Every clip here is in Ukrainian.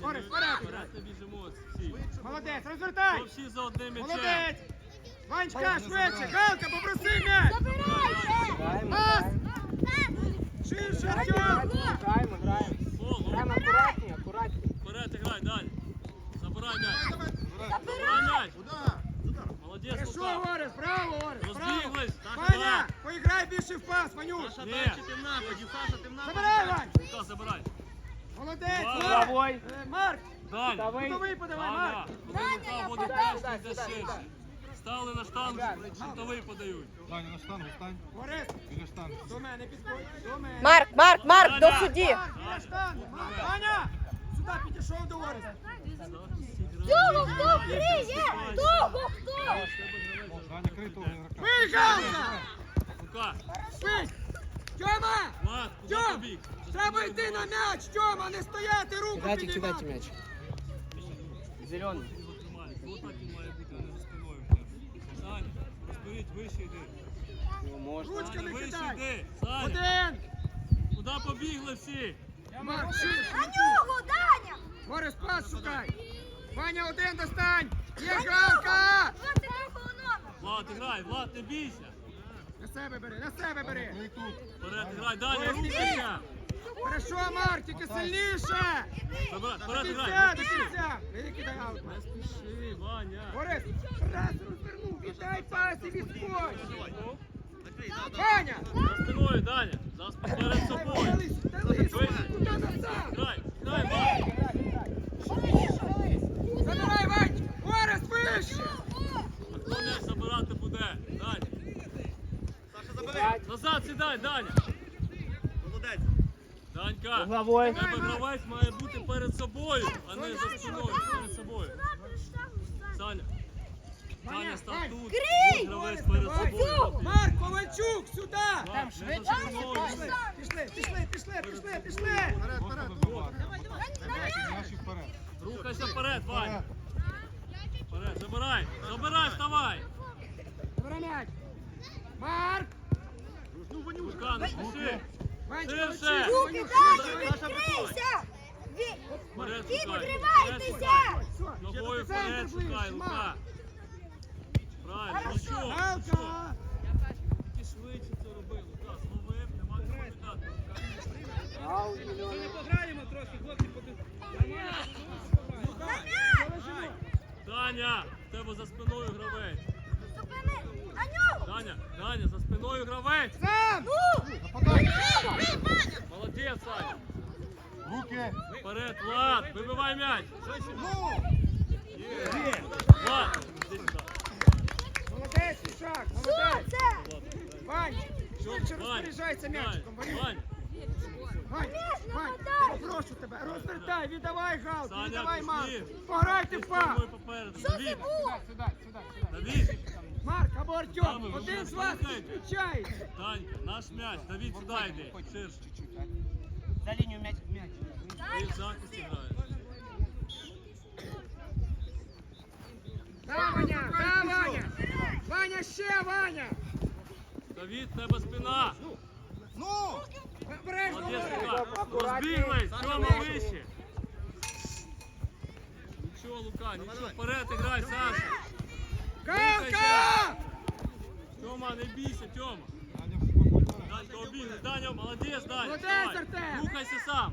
Борис, біжимо всі. Молодець, розвертай. Всі за одним м'ячем. Молодець. Ванечка, швидше. Галка, попроси м'яч. Граємо, Пас. Ширше, Артем. Граємо, граємо. Граємо акуратні, акуратні. Вперед грай, далі. Забирай м'яч. Забирай м'яч. Молодець, Хорошо. Горес, браво, Горес, браво. Розбіглись. Ваня, поіграй більше в пас, Ванюш. Ні. ти в нападі, Саша, ти в нападі. Забирай, Вань. Лука, забирай. Молодець, Браво. Горес. Е, Марк, Далі. Давай. кутовий подавай, Ваня, Марк. йде сюди, ширше. Стали на штангу, шутовий подають. Даня, на штангу, стань. Горес, Біля штанги. до мене підходь, до мене. Марк, Марк, Марк, до судді. Марк, біля штанги. Марк, Ваня, сюди підійшов до Гореса. Того, хто криє? Того, хто? Даня, крий того ігрока. Бий, Галка. Лука, Тьома, Влад, куди Тьом, побіг? Треба йти на м'яч, Тьома, не стояти, руку Кидайте, піднімати. кидайте м'яч. Зелений. Отак він має бути, а не за спиною. Саня, розберіть, вище йди. Його можна. Ручками вище кидай. йди. Саня, Один. куди побігли всі? Ширше. нього, Даня! Горес, пас шукай. Ваня, один достань. Є Галка. Влад, грай, Влад, не бійся. На себе бери, на себе бери. Вперед, грай, Даня, рухайся. Хорошо, Марк, тільки сильніше. До кінця, грай. до кінця. Викидай аут. Не спіши, Ваня. Горес, раз розвернув, віддай пас і відскочь. Ваня, За спиною, Даня. За сп- перед собою. дались, дались. Куди назад? Грай, грай, Ваня. Забирай, Вань. Горес, вище. А хто забирати буде? Даня. Назад сідай, Даня. Данька. Головою. Тебе гравець має бути перед собою, а не за спиною, перед собою. Саня. Саня став тут, Крий! гравець перед собою. Марк, Ковальчук, сюди. Там швидше, Пішли, пішли, пішли, пішли, пішли, пішли. Вперед, вперед, вперед. Вперед. Рухайся вперед, Ваня. Вперед, забирай, забирай, вставай. Забирай м'яч. Марк, Лука, не спіши. Руки далі, відкрийся! Шукай. відкривайтеся! Ногою вперед шукай, Лука. Правильно, нічого. Галка. Тільки швидше це роби, Лука, зловив, нема кого віддати. Аут, зелений. Даня, в тебе за спиною гравець. Зупини! На нього! Даня, Даня, за спиною гравець. Сам. Нападай. Молодець, Саня. Руки. Вперед, Влад, вибивай м'яч. Ну. Влад, іди сюди. Молодець, Ішак, Що молодець. це? Вань, швидше Вань, розпоряджайся м'ячиком. Вань, Ванюш. Вань, Вань, Вань, нападай. прошу тебе, розвертай, віддавай галку, Саня, віддавай пішли. Марк. Пограйте ти в з пас. тобою попереду. Що це Давід, було? Сюди, сюди, сюди. Марк або Артем, один з вас слухаєте? відключається. Данька, наш м'яч. Давід, сюди йди. Ширше. За лінію м'яч. м'яч. Ти в захисті граєш. Да, Ваня, да, Ваня. Ваня, ще, Ваня. Давід, тебе спина. Ну. Обережно, Молодець, Ваня. Лука. Розбіглись, Тьома вище. Нічого, Лука, нічого. Вперед грай, Саша. Галка! Тьома, не бійся, Тьома. Данька обігли. Даня, молодець, Даня. Молодець, Артем. Рухайся сам.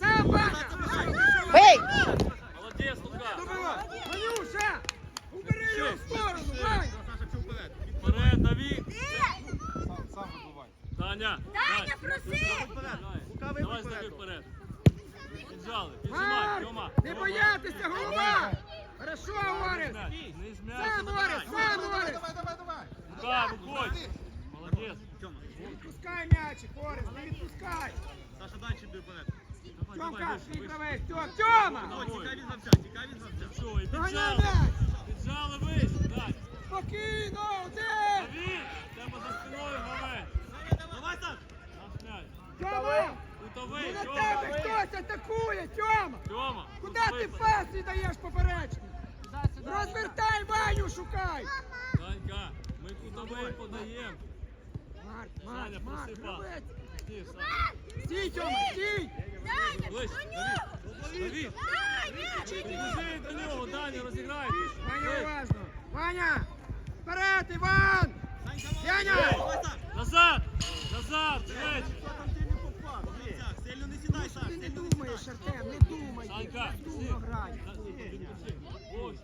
Сам, Ваня. Бий! Молодець, Лука. Ванюша, убери його в сторону, Вань. Вперед, Давід. Сам, вибивай. Даня. Даня, проси! Давай сюди вперед. Піджали, піджимай, Тьома. не боятися, голова. Хорошо, Орес. Сам, Орес, сам, Орес. Давай, давай, давай. Лука, виходь. Молодець. Не відпускай м'ячик, Орес, не відпускай. Саша, дай чим давай, Тьомка, вище. гравець, Тьом, Тьома. Гравця, тікай від гравця. Що, і піджали. Піджали вище, Дань. Спокійно, один. Давід, тебе за спиною гравець. Давай, Саш. Тьома, Кутовий, ну на тебе хтось атакує, Тьома. Тьома. Куди ти пас не даєш поперечний? Розвертай Ваню, шукай. Данька, ми кутовий подаємо. Марк, Марк, Марк, гравець. Стій, Стій, Тьома, стій. Даня, Ближче! Давід, біжи до нього, Даня, розіграйте. Ваня, уважно. Ваня! Вперед, Іван! Яня! Назад! Назад! Не Сильно не сідай, Саш. Ти не думаєш, Артем, не думай. Санька, Думно грай. Ось,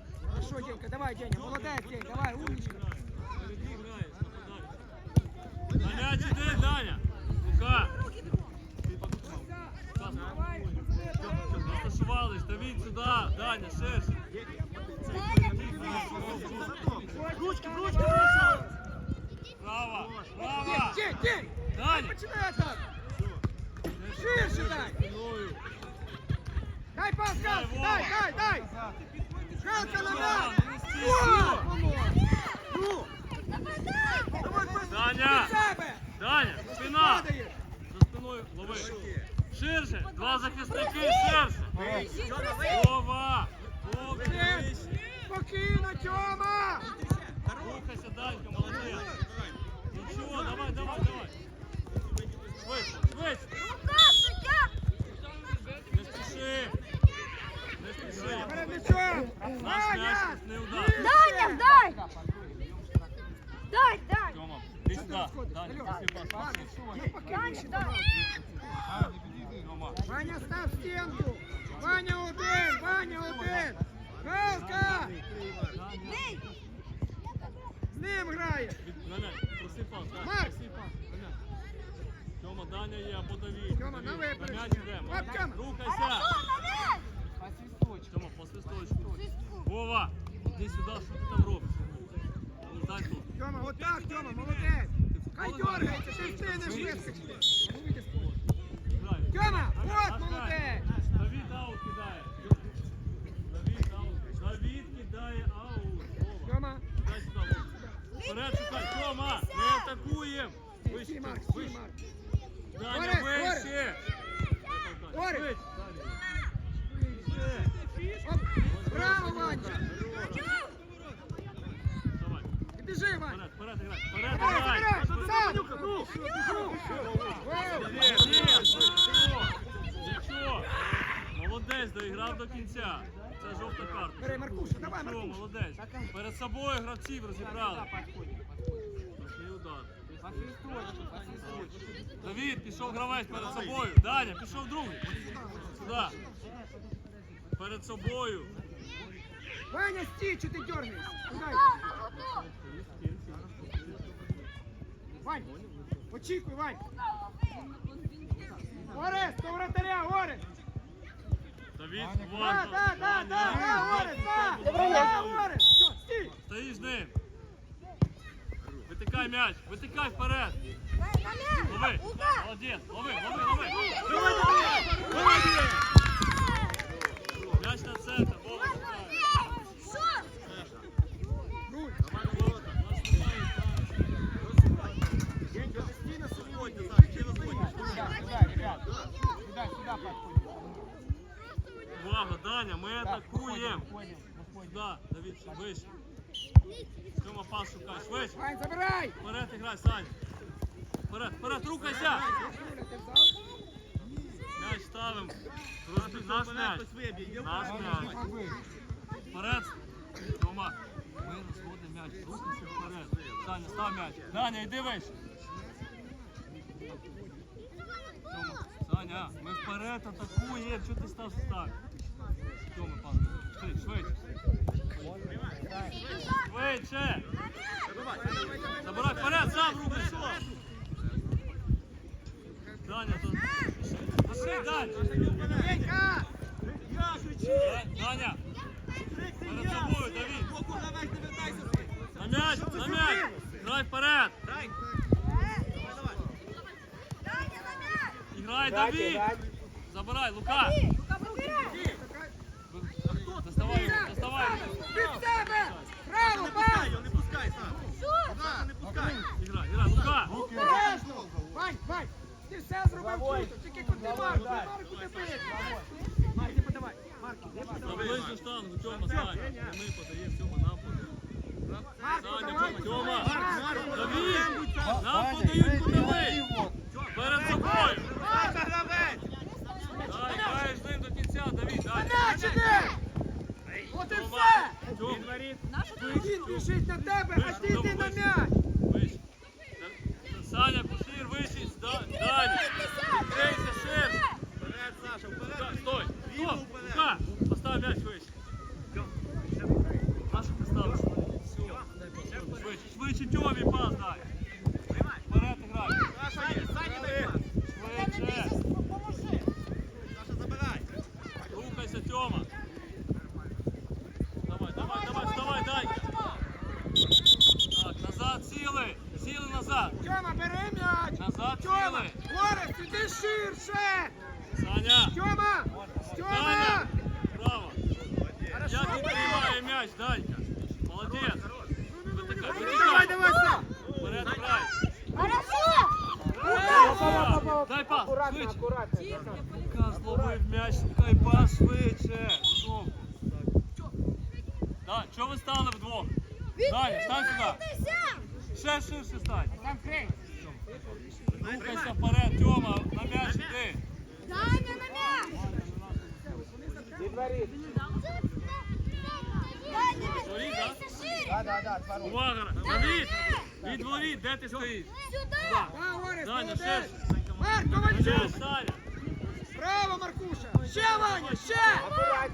Хорошо, Денька, давай, Деня, молодець, День, давай, умничка. впереді граєш, нападай. На м'яч іди, Даня! Лука! Давай, Розташувались, Давід сюди, Даня, ширше. Ручки, ручки, ручки! Право, День, право! День, День! Даня! Починай так! Ширше дай! Спиною. Дай пас, Дай, Галка, Вова. дай, дай, Даня! Даня, спина! За спиною лови. Ширше, два захисники, ширше. Вова! Спокійно, Тьома! Рухайся, Данька, молодець. Нічого, давай, давай, давай. Швидше, швидше. Не спіши. Не спіши. Перед м'ячом! Наш Ваня! м'яч не удар. Даня, дай! Дай, дай! Тьома, іди сюди. Даня, пошли пас. Даня, дай! Тьома. Ваня, став стінку! Ваня один! Ваня один! Галка! Бей! З ним грає! Від- На м'яч, проси пас, Даня, Марк! проси пас. На м'яч. Тьома, Даня є, або Давід. Тьома, на Давід, випередження. На м'яч йдемо. Оп, Тьома. Рухайся. По. Тьома, по свисточку. Вова, іди сюди, що ти там робиш? Ну, Стань тут. Тьома, отак, Тьома, молодець! Хай дергається, ти встигнеш вискочити! Тьома, от молодець! Давід аут кидає. Давід аут. Давід кидає аут. Тьома, Дай сюди, Вова. Вперед шукай. Тьома, ми атакуємо. стій, Вище, Марк, вище. Марк! Даня, Орес, вище. Орес. Швидше, Даня. Вище. Ваня! Давай. І біжи, Ваня! Вперед, вперед. Вперед, Давай, Сам! Молодець, доіграв до кінця. Це жовта картка. Бери, Маркуша, давай, Нічого, Маркуша! молодець. Перед собою гравців розібрали. Такий удар. Давід, пішов гравець перед собою. Даня, пішов другий. Сюди. Перед собою. Ваня, стій, чи ти дергаєшся? Вань, очікуй, Вань! Орес, до вратаря, Орес! Давід, Да, уважно. да, да, да, да, Орес, да! Да. Орес! Все, стій! Стоїш з ним. Витикай м'яч, витикай вперед. Лови. Молодець, лови, лови, лови. М'яч на центр, Вова шукає. Руль! Стіна сьогодні, Саш, ти розходиш. Сюда, сюда, ребят. Сюда, сюда подходим. Увага, Даня, ми Так, атакуємо. выходим, выходим, выходим. Сюди, Давід, вище. Тьома, пас шукай, швидше. Вань, забирай! Вперед грай, Саня. Вперед, вперед, рухайся. Руля, ти взяв? М'яч ставимо. Розбі... Наш м'яч. Хтось виб'є. Є Наш вперед. м'яч. Вперед. Тома. Ми розводимо м'яч. Рухайся вперед. Саня, став м'яч. Даня, йди вище. Тома, Саня, ми вперед атакуємо. Чого ти став став? Тома, пас. Швидше, швидше. Швидше. Забирай вперед, сам рухайся. Даня, то... Пошли, Даня. Денька! Я кричи. Даня, Крикни перед я. тобою, Давід. Боку гравець, не вертайся ти. На м'яч, на м'яч. Грай вперед. Дай. І грай, Давід. Забирай, Лука. Доставай його, доставай його. Від себе! Не Право, його, не пускай. Саша, не пускай. І грай, і грай, Лука. Вань, Вань! Ти все зробив круто! Тільки куди Марку, Марку не бити! Марк, не подавай! Марк, не подавай! ближню штангу, Тьома, Саня. Ми подаємо, Тьома. Марк, Саня! Тьома. Марк, Давід, нам подають куди ми. Перед собою. Саша, гравець. Дай, граєш з ним до кінця, Давід, Він біжить на тебе, а ти йди на м'яч. Вище. Саня, пошир, вище, да- далі. Відкрийся ширше. Вперед, Саша, Лука, вперед. Стой, Ліво стоп, вперед. Лука, постав м'яч вище. Нашу ти ставиш? Швидше, швидше, Тьомі пас дай. Вперед грай. Саша, є, Саня, дай пас. Швидше. Саша, забирай. Рухайся, Тьома. Давай, давай, давай, вставай, дай. Так, назад сіли. Сіли назад. Тьома, бери м'яч. Назад Тьома, сіли. Орест, іди ширше. Саня. Тьома, Тьома. Саня. Право. Я відкриваю м'яч, Данька. Молодець. Витикай, Давай, давай. Вперед грай. Хорошо. Дай пас, Аккуратно, швидше. аккуратно. Лука зловив м'яч, шукай пас швидше. Знову. Да, чого ви стали вдвох? Далі, стань сюди. Ще ширше стань. Там крей. Рухайся вперед, Тьома, на м'яч іди. Даня на м'яч. Увага! Давід! Від де ти стоїш? Орест, Даня, ще. М'яч, Саня! Браво, Маркуша. Ще, Ваня, ще.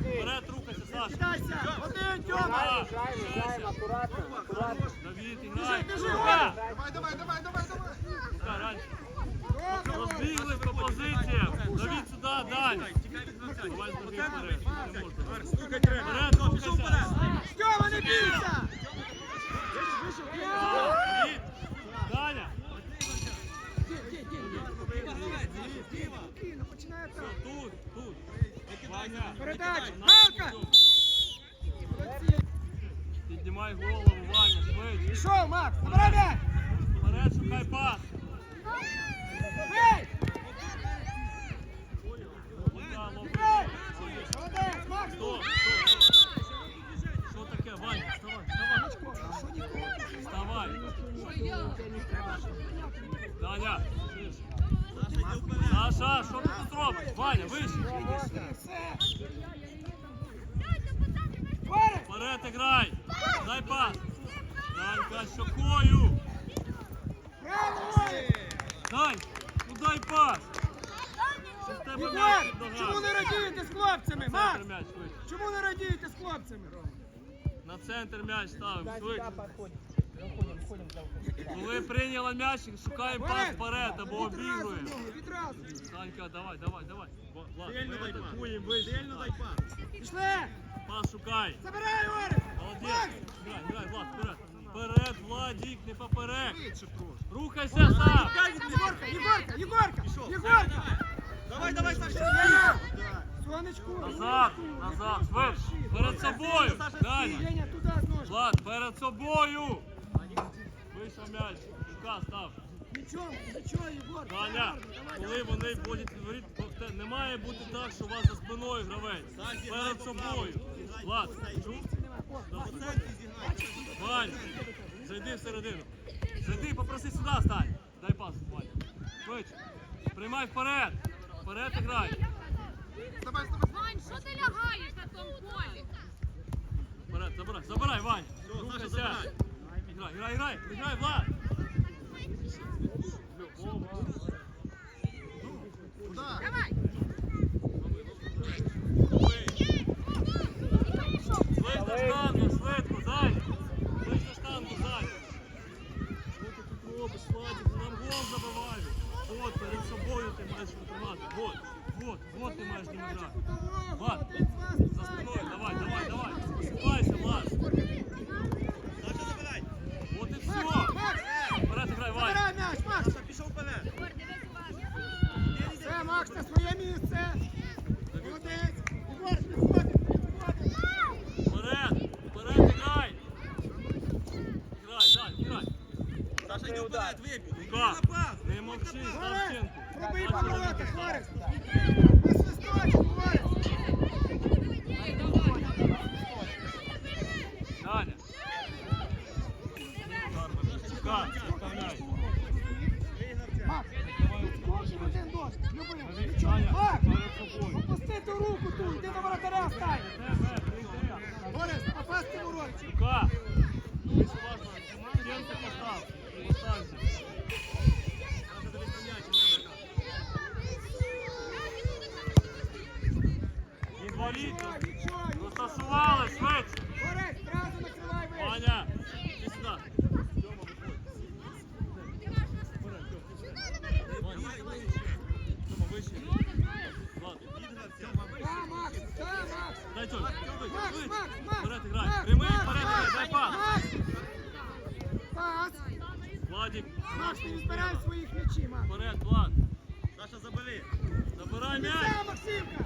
Вперед, рухайся, Саша! Один, Тьома. Граємо, граємо, Давай, давай, давай, давай, давай. Добре, по позиціям! Давід сюди, не можна. Треба. Пішов не бійся. Тут, тут! Передача. Все. Піднімай голову, Ваня, швидше! Пішов, Макс, забирай м'яч. Вперед, шукай пас! Ей, м'яч ставимо швидше. подходим. Выходим, выходим для ухода. Коли прийняла м'яч, шукаємо пас вперед або Відразу, обігруємо. ногу, Відразу. Санька, давай, давай, давай. Влад, Влад, Сильно ми дай пас. атакуємо вище. Сильно дай пас. Пішли. Пас шукай. Забирай, Орест. Молодець. Макс. Грай, грай, Влад, вперед. Вперед, Владік, не поперек. Рухайся сам. Єгорка, Єгорка, Єгорка, Пішов. Єгорка. Давай, давай, Саша. Єня. Сонечку. Назад, назад, швидше. Перед собою. Даня. Єня, туди з ножки. Влад, перед собою. Вийшов м'яч. Рука став. Нічого, нічого, Єгор. Даня, коли вони будуть говорити, не має бути так, що у вас за спиною гравець. Перед собою. Влад, чув? Вань, зайди всередину. Зайди, попроси сюди стань. Дай пас, Вань. Швидше. Приймай вперед. Вперед і грай. Вань, що ти лягаєш на тому полі? Вперед, забирай, забирай, Вань. Все, Саша, Рухайся. забирай. Грай, грай, грай, грай, Влад. Куда? Давай. Швидко штангу, швидко, Зай. Швидко штангу, Зай. Що ти тут робиш, Владик? Нам гол забивають. От, перед собою ти маєш витримати. Вот, вот, вот ти маєш не грати. Влад, за спиною, давай, давай, давай. Посипайся, Влад. Саша, забирай. От і все. Вперед грай, Вань. забирай м'яч, Макс. Саша, пішов вперед. Все, Макс, на своє місце. Молодець. Єгор, підходи, підходи. Вперед, вперед грай. Грай, Зай, грай. Саша, йди вперед, вибій. Лука, На пас. не мовчи, став пробий повороти, Орест. І дворі. Нічого, нічого, нічого. Розташували, швидше. Борець, зразу накривай вище. Ваня, іди сюди. Тьома, виходь. Ваня, Тьома, вище. Влад, Да, Макс, да, Макс. дай Тьома, швидше, Макс, швидше. Макс, Макс. Вперед грай. Макс, Прямий, Макс, вперед грай, Макс, дай пас. Макс. Пас. Владик, Макс, не збирай своїх м'ячів, Макс. вперед, Влад. Саша, забери. Забирай Не м'яч. це, Максимка.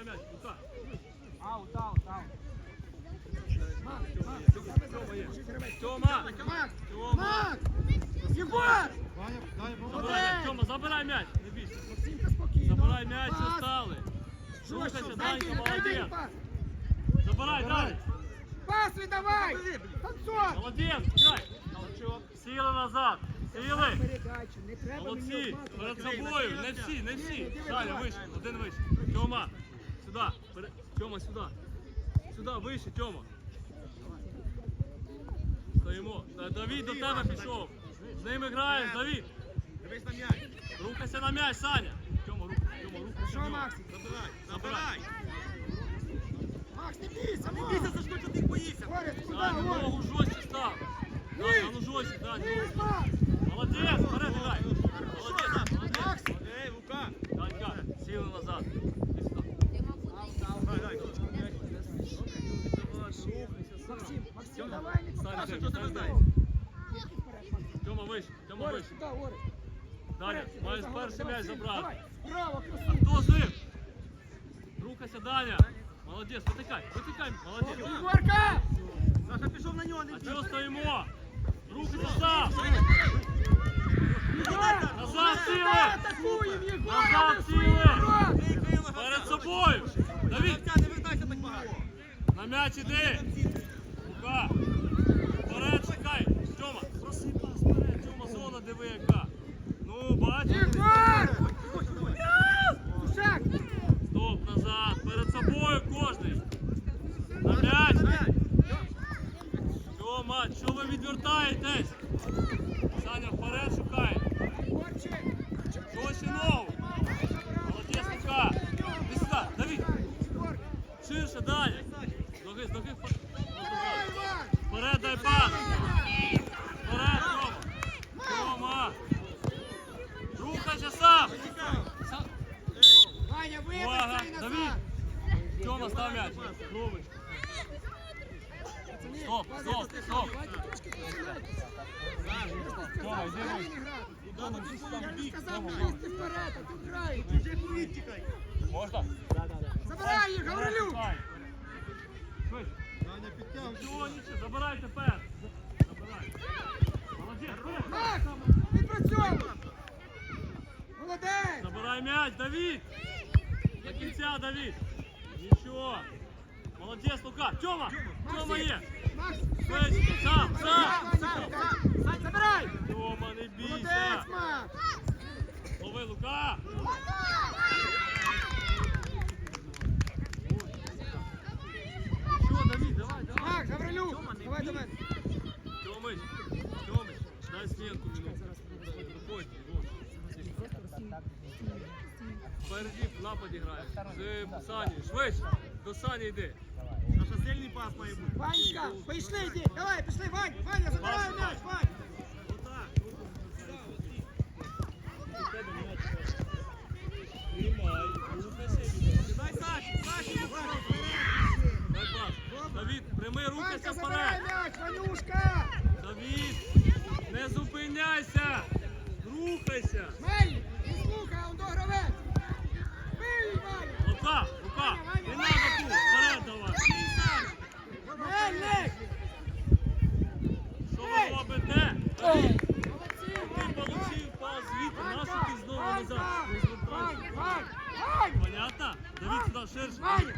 Давай м'яч. Лука. Аут, аут, аут. Тьома. Тьома. Єгор. Забирай, Тьома, забирай м'яч. Не бійся. Забирай м'яч, що. Рухайся, Данька, молодець. Забирай, далі. Пас віддавай. Танцор. Молодець, грай. Назад. Сіли. Молодці. Перед собою. Не всі, не всі. Саня, вище. Один вище. Тьома. Пере- Тьома, сюди. Сюди, вище, Тьома. Стоїмо. Давід до тебе пішов. З ними граєш, Давід. Дивись на м'яч. Рухайся на м'яч, Саня. Тьома, рух, Тьома, рухайся. Що. Макс? Забирай. Забирай. Макс, не бійся, Не бійся, Сашко, що ти боїшся. Борис, куди, Саня, ногу жорстче став. Даня, а ну жорстче, Даня. Вниз, Макс. Молодець, вперед грай. Молодець, молодець. Ей, Лука. Данька, сіли назад. Іди сюди. Давай, дай. Максим, Максим, давай, не покажи. Що тебе Макс. Тьома вище, Тьома. Даня. Молодець, витикай, витикай, молодець. Ігорка! Саша пішов на нього, А чого стоїмо? Назад сіли. Назад адресуй сіли. Єгора! Прикрили гравця. Перед собою. Давід, Гравця, не вертайся так багато. На м'яч іди. Лука. Вперед, чекай. Тьома, проси пас вперед. Тьома, зона диви яка. Ну, бачиш? Єгор! Сушак! Стоп, назад. Перед собою кожний. На м'яч. Тьома, що ви відвертаєтесь? Саня, вперед шукай. Єгорчик! Жорстче ногу. Молодець, Лука. Іди сюди, Давід. Єгор! Ширше, Даня. Ноги, з ноги. вперед. Давай, Іван! Вперед, дай пас. Вперед, Тьома. Тьома. Рухайся сам. Сам. Ваня, Увага, виберся і Давід. назад! Тьома, став м'яч. Рубиш. Пацани, Стоп, Ваня, стоп, ти стоп. Давайте трошки посилайте. Тьома, йди Сказав, вище. не грати. Тьома, Я не сказав Тьома, бігти вперед, а тут грають. Вже хуїть тікай. Можна? Забирай їх, Гаврилюк! Швидше. Нічого, нічого, забирай тепер. Забирай. Молодець. Макс, відпрацьовуй! Молодець! Забирай м'яч, Давід. До кінця, Давід. Нічого. Молодець, Лука. Тьома, Тьома є. Макс, Швидше, сам, сам. сам, сам, забирай! Тьома, не бійся. Молодець, Макс! Лови, Лука. Що, Давід, давай, давай. Макс, Гаврилюк! Давай до мене! Тьомич, Тьомич, дай стінку минуту. Виходь, Ігор. Впереді в нападі грає. З Сані. Швидше. До Сані йди. Саша, сильний пас має бути. Ванечка, пішли, йди! Давай, пішли, Вань! Ваня, забирай м'яч, Вань! Отак. Дай Саші, Саші, Дай пас. Давід, прими, рухайся Ванька, забирай вперед. м'яч, Ванюшка! Давід, не зупиняйся. Рухайся. Мельник, не слухай, он до гравець! Бий, Ваня! Лука, Степа, не надо тут, вперед давай. Що ви робите? Ти получив пас звідти, нашу ти знову назад. Понятно? Дивіться сюди, ширше.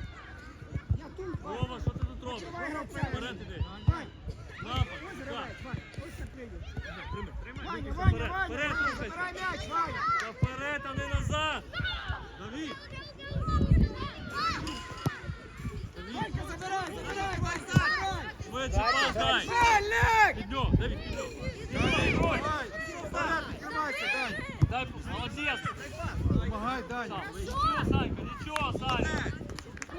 Вова, що ти тут робиш? Вперед іди. Лапа, сюди. Тримай, тримай. Вперед, вперед, Вперед, а не назад. Давид. Молодець. Помагай. Сам, Нічого, Санька, нічого, Санька.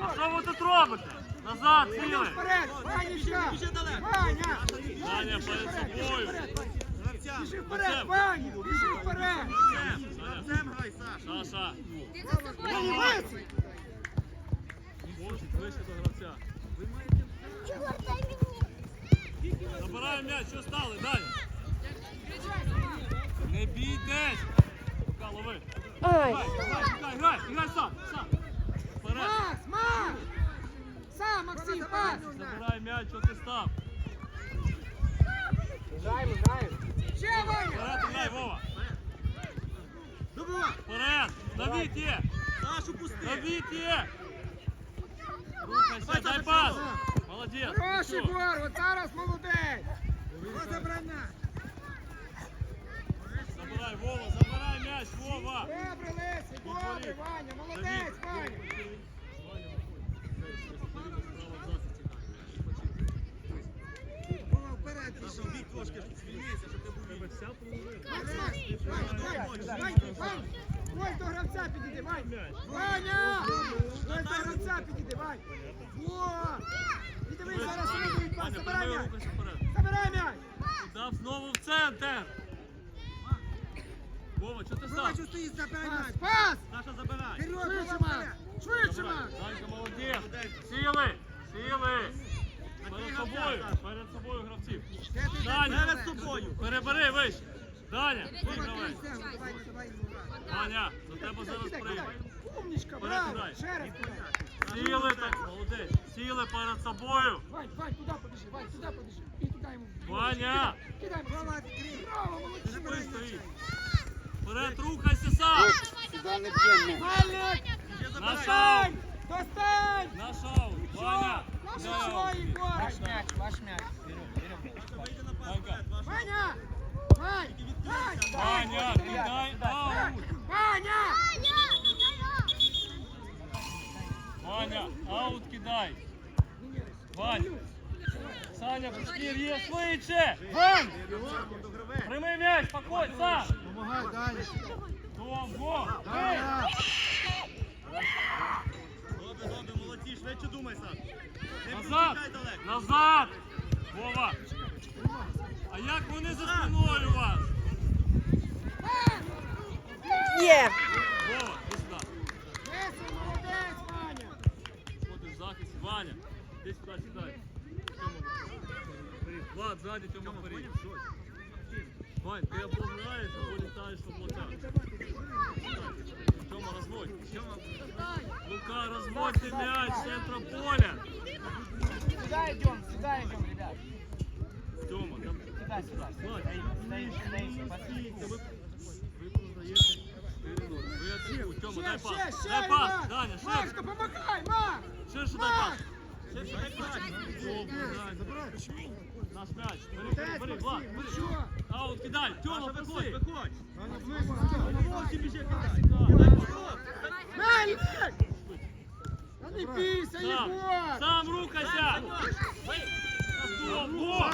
А що ви тут робите? Назад, сіли. Вперед! Біжи далеко. Ваня! Саня, перед собою. Ваня. Біжи вперед, Ваня! Біжи вперед! Саша. Саша. Ваня, виси! Вовчик, ближче до гравця. Забирай м'яч, що стали, далі. Не бійтесь. Пока лови. Грай, грай, грай, грай, грай сам, сам. Вперед. Макс, Макс! Сам, Максим, пас! Забирай м'яч, що ти став. Граємо, граємо. Ще, Ваня! Вперед, грай, Вова. Добивай. Вперед. Давид є. Сашу пусти. Давид є. Рухайся, дай пас. Молодець. Хороший гор, от зараз молодець! Забрана! Забирай, Вова, забирай м'яч, Вова. Добре, Лесі, добре, Ваня, молодець, Ваня! Трошки звільнися, щоб був Ось до гравця підійди, Ваня! Ваня! Ось до гравця підійди, Ваня! Во! Дивись, зараз пас, забирай м'яч! Забирай м'яч! Дав знову в центр. Вова, що ти став? Пас, пас! Саша, забирай. Швидше, Макс! Швидше, Забирай. Макс! Данька, молодець. Сіли, сіли. Перед собою, перед собою гравців. Даня, Перед тобою. перебери вище. Даня, вигравай. Даня, до тебе зараз прийде. Умничка, браво! Ще раз. Сіли так, молодець. Сіли перед собою. Вань, Вань, туди побіжи, Вань, туди побіжи. І туди йому. Ваня, Кидай, браво, браво, ти молодці. стоїть. Вперед, рухайся сам. Мальник! Наш аут. Достань! Наш аут. Ваня, Що, не аут. Єгор? Ваш м'яч, ваш м'яч. Берем, берем. Вийди на пас Данька. вперед, ваш. Ваня! Вань! Вань! Ваня, кидай кидай. Вань. Саня, пустір є швидше. Вань! Прийми м'яч, походь, сам. Помагай, далі. Довго. Добре, добре, молодці, швидше думай, Саш. Назад. Назад. Вова. А як вони за спиною у вас? Є. Вова, Ваня, іди сюди, сідай. Тьома, вперед. Влад, ззаді, Тьома, вперед. Вань, ти або граєш, або літаєш в облака. Тьома, розводь. Тьома. Лука, розводь ти м'яч з центра поля. Сюда идем, сюда идем, ребят. Тьома, там Сюда, сюда. Влад, Стоишь, стоишь, Тьома, дай Ще, пас. ще, ще, Дай пас, Іван! Даня, ширше. Машка, помагай, Макс! Ширше дай пас. Ширше дай пас. Добре, Даня. Наш м'яч. Бери, бери, Молодець, бери, Влад, Максим, бери. ну що? Аут кидай. Тьома, Саша, виходь, проси. виходь. Молодці, біжи, Дай. Мельник! Та не бійся, Сам, Єгор! сам рухайся. Во, во.